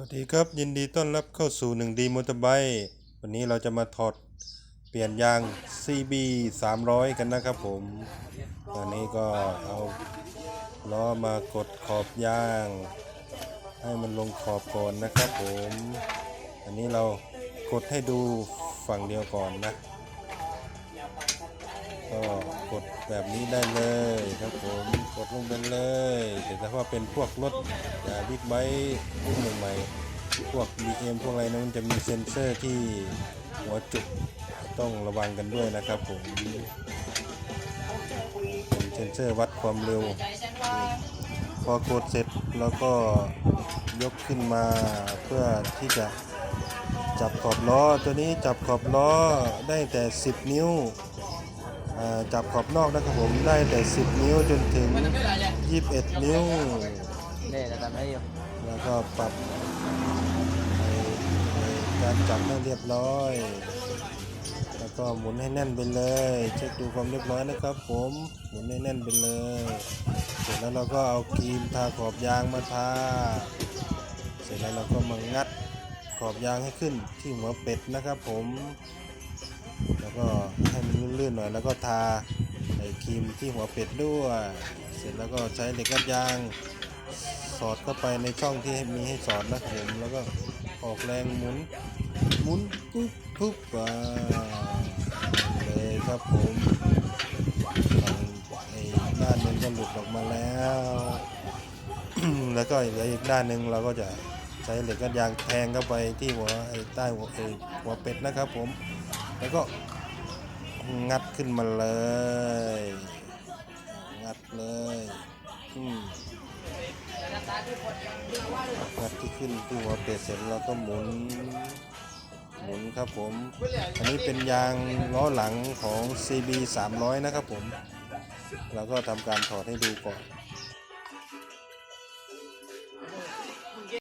วัสดีครับยินดีต้อนรับเข้าสู่ 1D มอเตอร์ไบค์วันนี้เราจะมาถอดเปลี่ยนยาง CB 300 กันนะครับผม ตอนนี้ก็เอาล้อมากดขอบยาง ให้มันลงขอบก่อนนะครับผม อันนี้เรากดให้ดูฝั่งเดียวก่อนนะ ก็กดแบบนี้ได้เลยครับผมกดลงไปเลย ว่าเป็นพวกรถบิ๊กไบค์รุ่นใหม่ๆพวก BM พวกอะไรนะมันจะมีเซ็นเซอร์ที่หัวจุกต้องระวังกันด้วยนะครับผมเป็นเซ็นเซอร์วัดความเร็ว พอกดเสร็จแล้วก็ยกขึ้นมาเพื่อที่จะจับขอบล้อตัวนี้จับขอบล้อได้แต่ 10 นิ้ว จับขอบนอกนะครับผมได้แต่ 10 นิ้วจนถึง 21 นิ้วนี่เราทำได้อยู่แล้วก็ปรับในในการจับให้เรียบร้อย แล้วก็หมุนให้แน่นไปเลย เช็คดูความเรียบร้อยนะครับผมหมุนให้แน่นไปเลย เสร็จแล้วเราก็เอาครีมทาขอบยางมาทาเสร็จแล้วเราก็มางัดขอบยางให้ขึ้นที่หัวเป็ดนะครับผม แล้วก็ให้มันลื่นๆหน่อย แล้วก็ทาไอ้ครีมที่หัวเป็ดด้วย เสร็จแล้วก็ใช้เหล็กกัดยาง สอดเข้าไปในช่องที่มีให้สอดนะครับผมแล้วก็ออกแรงหมุนหมุนปุ๊บปุ๊บอ่าเลยครับผมฝั่งไอ้ด้านหนึ่งก็หลุดออกมาแล้ว แล้วก็เหลืออีกด้านหนึ่งเราก็จะใช้เหล็กกัดยางแทงเข้าไปที่หัวไอ้ใต้หัวไอ้หัวเป็ดนะครับผม แล้วก็งัดขึ้นมาเลย งัดเลยอืมงัดที่ขึ้นที่หัวเป็ดเสร็จแล้วก็หมุน หมุนครับผม อันนี้เป็นยางล้อหลังของ CB 300 นะครับผมเราก็ทำการถอดให้ดูก่อน